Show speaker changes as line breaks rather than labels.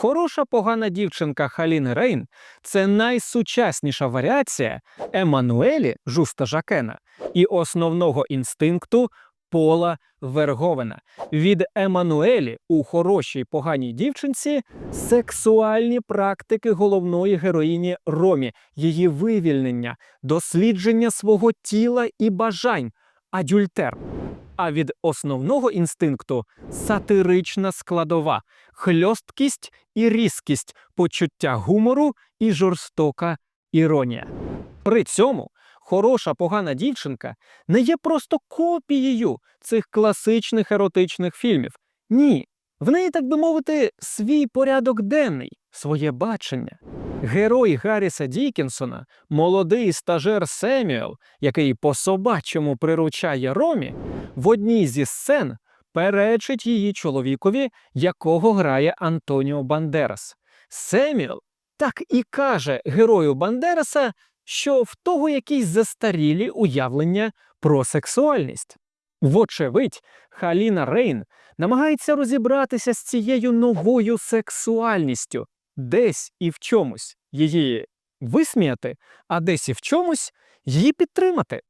Хороша погана дівчинка Халіни Рейн це найсучасніша варіація Еммануелі Жуста Жакена і основного інстинкту Пола Верговена. Від Еммануелі у хорошій поганій дівчинці сексуальні практики головної героїні Ромі, її вивільнення, дослідження свого тіла і бажань, адюльтер. А від основного інстинкту сатирична складова, хльосткість і різкість, почуття гумору і жорстока іронія. При цьому хороша погана дівчинка не є просто копією цих класичних еротичних фільмів. Ні, в неї, так би мовити, свій порядок денний, своє бачення. Герой Гарріса Дікінсона, молодий стажер Семюел, який по собачому приручає Ромі, в одній зі сцен перечить її чоловікові, якого грає Антоніо Бандерас. Семюел так і каже герою Бандераса, що в того якісь застарілі уявлення про сексуальність. Вочевидь, Халіна Рейн намагається розібратися з цією новою сексуальністю, десь і в чомусь її висміяти, а десь і в чомусь її підтримати.